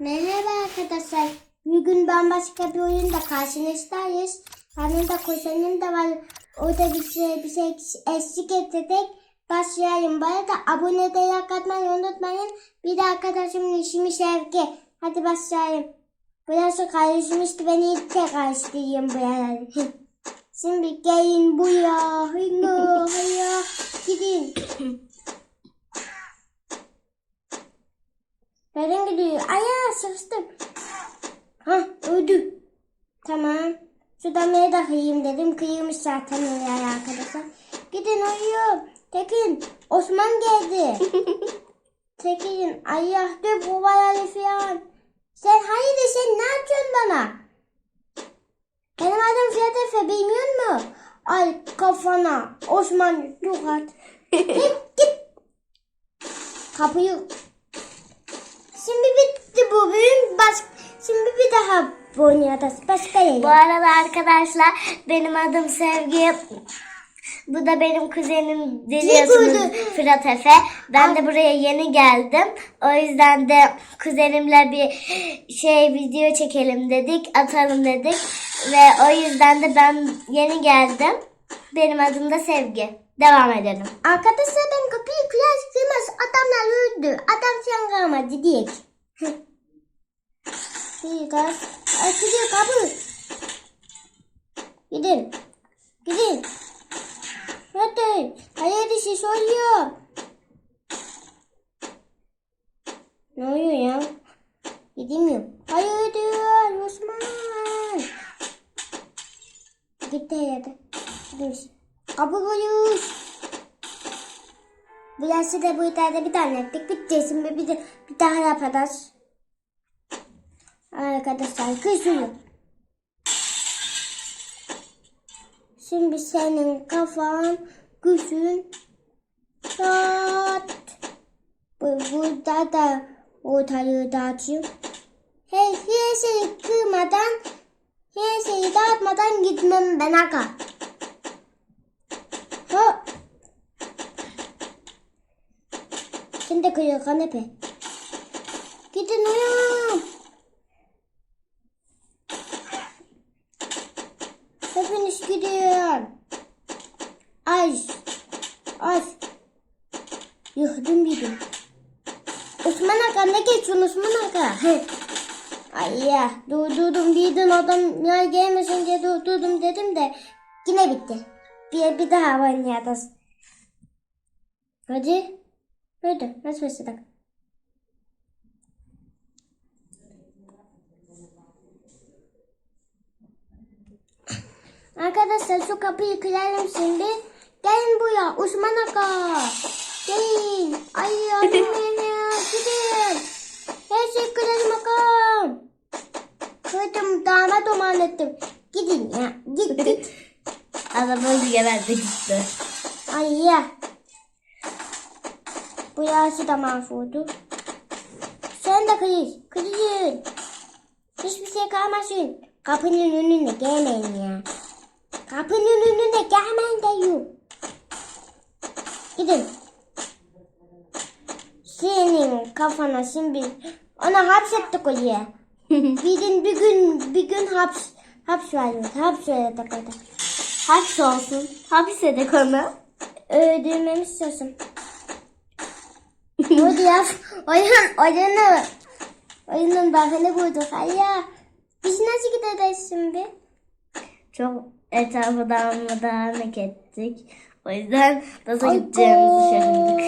Merhaba arkadaşlar. Bugün bambaşka bir oyunda karşınızdayız. Yanımda kuzenim de var. O da bize, bize eşlik edecek. Başlayalım. Bu arada abone de like atmayı unutmayın. Bir de arkadaşımın işimi Sevgi. Hadi başlayalım. Biraz karışmıştı. Ben ilk de karıştırayım bu yana. Şimdi gelin buraya. Hayya, hayya. Gidin. Nereden gidiyor? Sıkıştım. Hah öldü. Tamam. Şuradan beni de kıyayım dedim. Kıyılmış zaten oraya arkadaşlar. Gidin uyuyun. Tekin. Osman geldi. Tekin. Ay dur bu Ali falan. Sen hayır sen ne yapıyorsun bana? Benim adım Fiyat Efe bilmiyor musun? Ay kafana. Osman yukarı. git git. Kapıyı Şimdi bitti bu bölüm. Baş... Şimdi bir daha bu oynayacağız. Başka yere. Bu arada arkadaşlar benim adım Sevgi. Bu da benim kuzenim bu? Fırat Efe. Ben de buraya yeni geldim. O yüzden de kuzenimle bir şey video çekelim dedik, atalım dedik. Ve o yüzden de ben yeni geldim. Benim adım da Sevgi. Devam edelim. Arkadaşlar ben kapıyı kırar kırmaz adamlar öldü. Adam sen kalmadı diyek. Bir gaz. Açılıyor kapı. Gidin. Gidin. Hadi. Hayır dişi soruyor. Ne oluyor ya? Gidemiyorum. Hayırdır Osman. Gitti herhalde. Gitmiş. Kapı koyuş. Bu yaşta da bu idare bir tane ettik. Bitti. Şimdi bir, de, bir daha yapacağız. Arkadaşlar kızıyor. Şimdi senin kafan gözün çat. Bu, burada da ortalığı dağıtıyorum. Her, her şeyi kırmadan, her şeyi dağıtmadan gitmem ben aga. Ha. De kırıyor kanepe. Gidin uyan. Hepiniz gidiyor. Ay. Ay. Yıktım yedim. Osman ne geçiyorsun Osman? Heh. Ay ya durdurdum birden adam ya gelmesin diye durdurdum dedim de yine bitti. Bir, bir daha oynayacağız. Hadi. Hadi. Nasıl başladık? Arkadaşlar şu kapıyı kırarım şimdi. Gelin buraya Osman Aga. Gelin. Ay yardım edin. Gidin. Her şey kırarım Aga. Kırdım dama doman ettim. Gidin ya. Git git. Adamın genelde gitti. Ay ya. Bu yaşı da mahvoldu. Sen de kıyır. Kıyır. Hiçbir şey kalmasın. Kapının önüne gelmeyin ya. Kapının önüne gelmeyin diyor. Gidin. Senin kafana şimdi ona hapsettik oraya. bir gün bir gün bir gün haps haps verdik. Haps verdik orada. Hapis olsun. Hapis edek onu. Öldürmemi istiyorsun. oldu ya? Oyun, oyunu. Oyunun bakını bulduk. Hayya. Biz nasıl gideceğiz şimdi? Çok etrafı dağılmadan ettik. O yüzden nasıl gideceğimizi şaşırdık.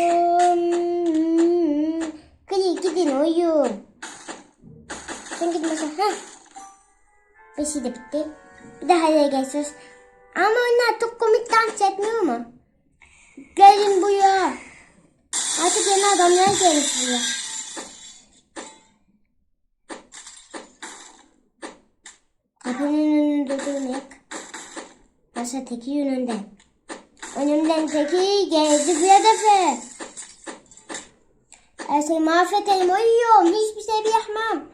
Gidin gidin oyun. Sen gitmesin. Ha. Beşi de bitti. Bir daha yere geçiyoruz. Ama onlar çok komik dans etmiyor mu? Gelin buraya. Artık yeni adamlar gelmiş buraya. Kapının önünde durmayak. Masa teki yönünde. Önümden teki geldi bir hedefe. Her şeyi mahvedeyim uyuyorum. Hiçbir şey yapmam.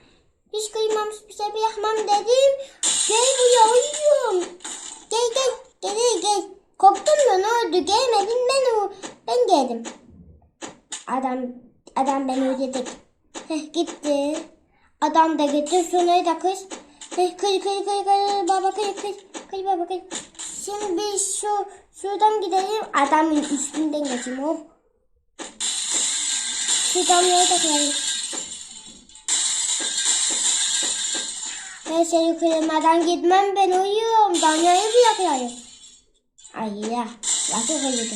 Hiç kıymam hiçbir şey yapmam dedim. Gel buraya uyuyorum. Gel gel. Gel gel. Korktun mu ne oldu? Gelmedin ben o. Ben geldim. Adam adam beni ödedik. Heh, gitti. Adam da gitti. Sonrayı da kız. Kıy kıy kıy kıy kıy baba kıy kıy. Kıy baba kıy. Şimdi biz şu şuradan gidelim. Adamın üstünden geçeyim. Şuradan yere de koyalım. Ben seni kırmadan gitmem ben uyuyorum. Danyayı bir yakayım. Ay ya. Nasıl kıyıldı?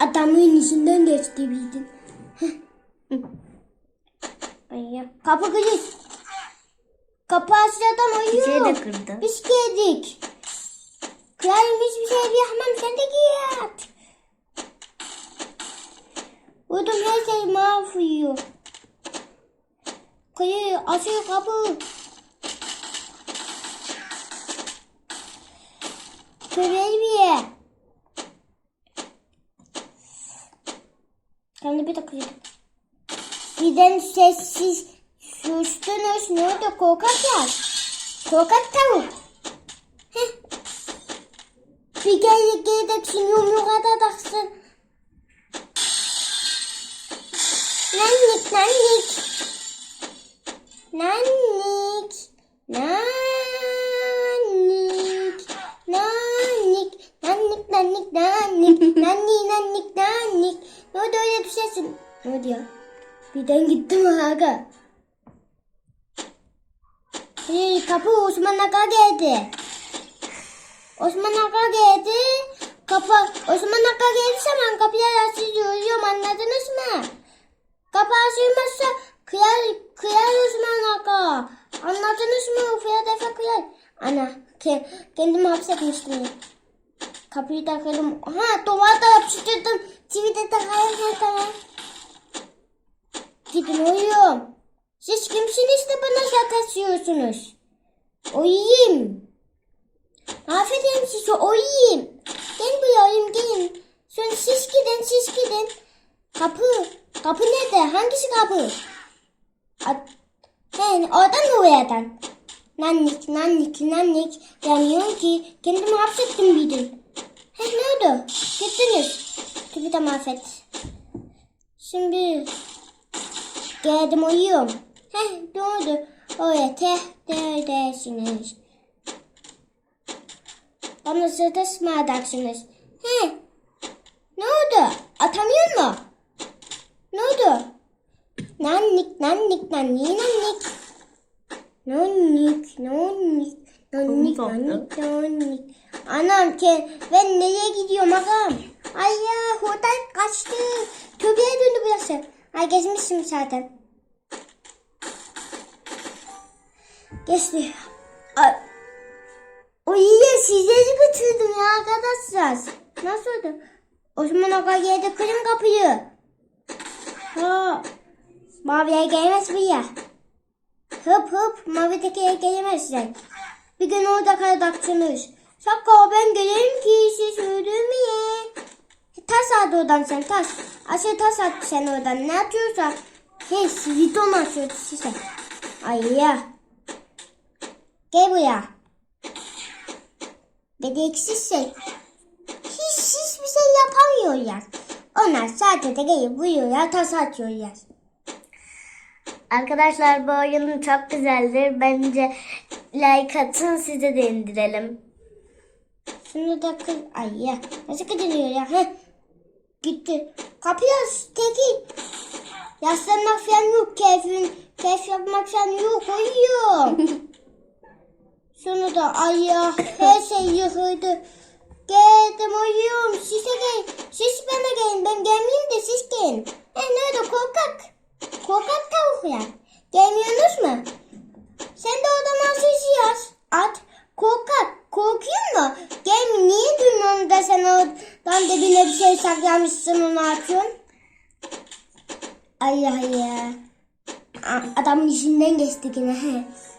Adamın içinden geçti bildin. Ay ya. Kapı kırık. Kapı açıdan uyuyor. Şey de kırdı. Biz Kralım hiçbir şey yapmam sen de git. Vurdum her şey mahvoluyor. Kıyı açıyor kapı. Köreği Kendi bir dakika. Birden sessiz sustunuz. Ne oldu korkaklar? Korkak tavuk. Heh. Kere geleceksin yumruğa da taksın. Nannik nannik. Nannik. Nannik. Nannik. Nannik nannik nannik. Nanni nannik nannik. Ne oldu öyle düşersin? Ne oldu ya? Birden gittim aga. Hey, kapı Osman Aga geldi. Osman Aga geldi. Kapı Osman Aga geldi zaman kapıya açıyorum anladınız mı? Kapı açılmazsa kıyar, kıyar Osman Aga. Anladınız mı? Fiyat Efe kıyar. Ana ke, kendimi hapsetmiştim. Kapıyı takalım. Ha duvar da yapıştırdım. Çivi de takayım. Ha, tamam. Gidin uyuyorum. Siz kimsiniz de bana sataşıyorsunuz? Uyuyayım. Aferin size uyuyayım. Gel buraya gelin. Sonra siz gidin siz gidin. Kapı. Kapı nerede? Hangisi kapı? At. He, oradan oradan? Nannik, nannik, nannik. Demiyorum ki kendimi hapsettim bildim. He ne oldu? Gittiniz. Tüpü de mahvet. Şimdi geldim uyuyorum. Heh ne oldu? Oraya tehdidesiniz. Bana sırtışmayacaksınız. He ne oldu? Atamıyor mu? Ne oldu? Nannik, nannik, nannik, nannik. Nannik, nannik, nannik, nannik, nannik. Anam ki ben nereye gidiyorum ağam? Ay ya hurdan kaçtı. Köpeğe döndü burası. Ay gezmişim zaten. Geçti. Ay. Sizleri götürdüm ya arkadaşlar. Nasıl oldu? Osman Aga geldi kırın kapıyı. Ha. Maviye gelmez bu ya. Hıp hıp mavi tekeye gelemezler. Bir gün orada kalacaksınız. Şaka ben gelirim ki siz öldürmeyin. Tas at oradan sen tas. Aşağı tas at sen oradan. Ne atıyorsan. Hey atıyor size. Ay ya. Gel buraya. Beceriksiz şey. Hiç hiçbir şey yapamıyorlar. Onlar sadece gelip vuruyorlar, tas atıyorlar. Arkadaşlar bu oyun çok güzeldir. Bence like atın size de indirelim. Şunu da kır. Ay ya. Nasıl kırılıyor ya? Heh. Gitti. Kapıyı. Teki. Yaslanmak falan yok. Keyfin, keyif yapmak falan yok. Uyuyorum. Şunu da ay ya. Her şey yıkıldı. Geldim uyuyorum. Size gel. Siz bana gelin. Ben gelmeyeyim de siz gelin. E ne oldu korkak? Korkak tavuk ya. Gelmiyorsunuz mu? Sen de odama sesi yaz. At. Korkak. Korkuyor mu? Gel niye dün onu da sen oradan dibine bir şey saklamışsın onu atıyorsun? Ay ay ya. A- Adamın işinden geçti yine. He.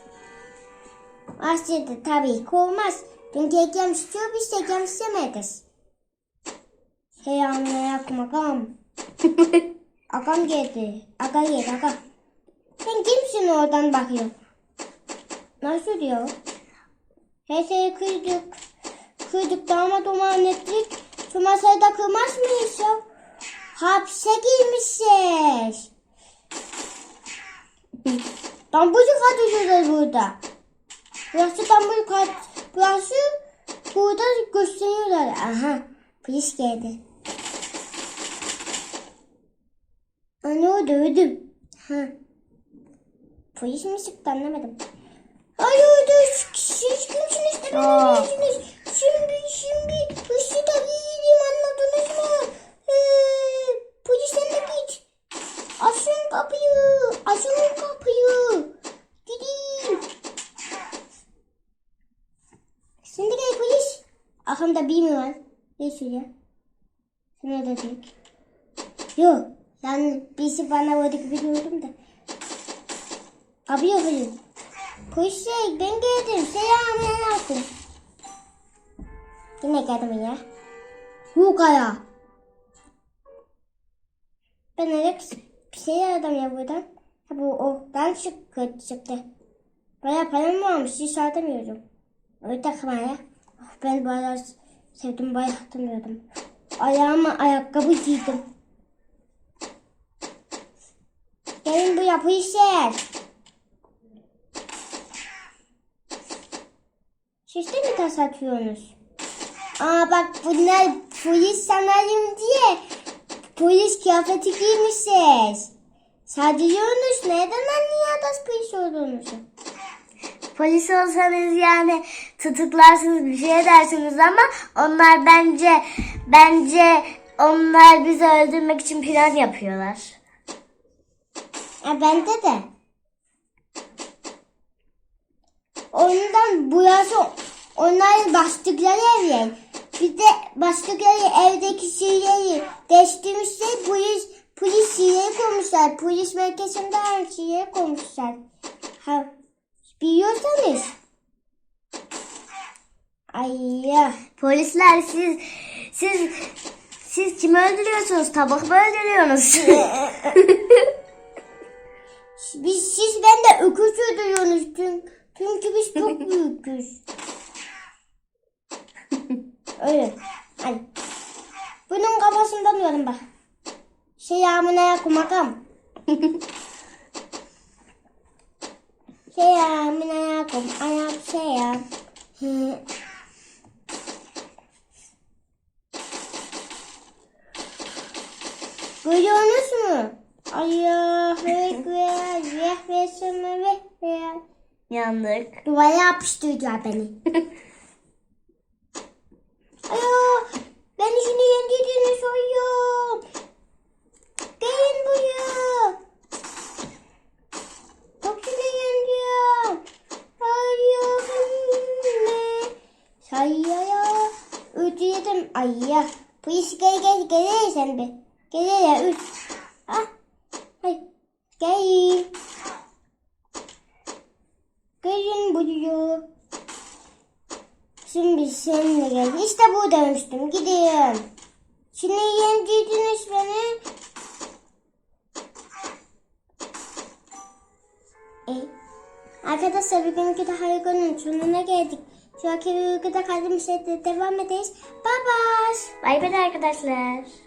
Aslında tabii ki olmaz. Çünkü ekem istiyor biz ekem istemeyiz. Hey anlayak makam. Agam geldi. Aga geldi aga. Sen kimsin oradan bakıyorsun? Nasıl diyor? Her şeyi kırdık. Kırdık damat oman ettik. Şu masayı da kırmaz mıyız ya? Hapse girmişiz. Dambucu kaçıyorlar burada. Burası dambucu kaç. Burası burada gösteriyorlar. Aha polis geldi. Aa, ne oldu öldüm. Ha. Polis mi sıktı anlamadım. Ay oldu siz kimsiniz. Şimdi şimdi hırsız da değilim anladınız mı? Ee, polisten de git. Açın kapıyı. Açın kapıyı. Gidin. Şimdi gel polis. Arkamda bir mi var? Ne şuraya? Şuna da değil. Yok. Yani birisi bana vurdu gibi gördüm de. Abi yok hayır. Polis ben geldim. Selamünaleyküm. Yine geldim ya. Hukaya. Ben öyle bir şey aradım ya buradan. Ha bu oradan çıktı. çıktı. Baya param varmış. Hiç aramıyorum. Öyle takma ya. Ben bu aralar sevdim bayağı hatırlıyordum. Ayağıma ayakkabı giydim. Gelin buraya polisler. Siz de mi tas atıyorsunuz? Aa bak bunlar polis sanayım diye polis kıyafeti giymişsiniz. Sadece neden anlıyordunuz polis olduğunuzu? Polis olsanız yani tutuklarsınız bir şey edersiniz ama onlar bence bence onlar bizi öldürmek için plan yapıyorlar. Ya bende de. Ondan burası onların bastıkları ev yani. Bir de bastıkları evdeki şeyleri değiştirmişler. Polis, polis şeyleri koymuşlar. Polis merkezinde her şeyleri koymuşlar. Ha, biliyorsanız. Ay ya. Polisler siz siz siz kimi öldürüyorsunuz? Tabak mı öldürüyorsunuz? Biz siz ben de öküz ödüyorsunuz çünkü, çünkü biz çok büyüküz. Öyle. Hadi. Bunun kafasından diyorum bak. Selamun aleyküm agam. Selamun aleyküm. Ayağım selam. Hı. Görüyorsunuz mu? Allahu Ekber. Yehveseme ve Yandık. Duvara yapıştırdılar beni. Alo, ben şimdi yendiğini soruyorum. Gelin buraya. Bak şimdi yendiğim. Hayır. Sayıya. Üç yedim. Ay ya. Polis gel gel gel sen bir. Gel ya üç. Ah. Hay. Gel. Gelin buraya. Şimdi seninle gel. İşte bu demiştim. Gidin. Şimdi yendiydiniz beni. E, arkadaşlar bugünkü de hayvanın sonuna geldik. Şu anki videoda kaldığımız yerde devam ederiz. Bye bye. Bay bay arkadaşlar.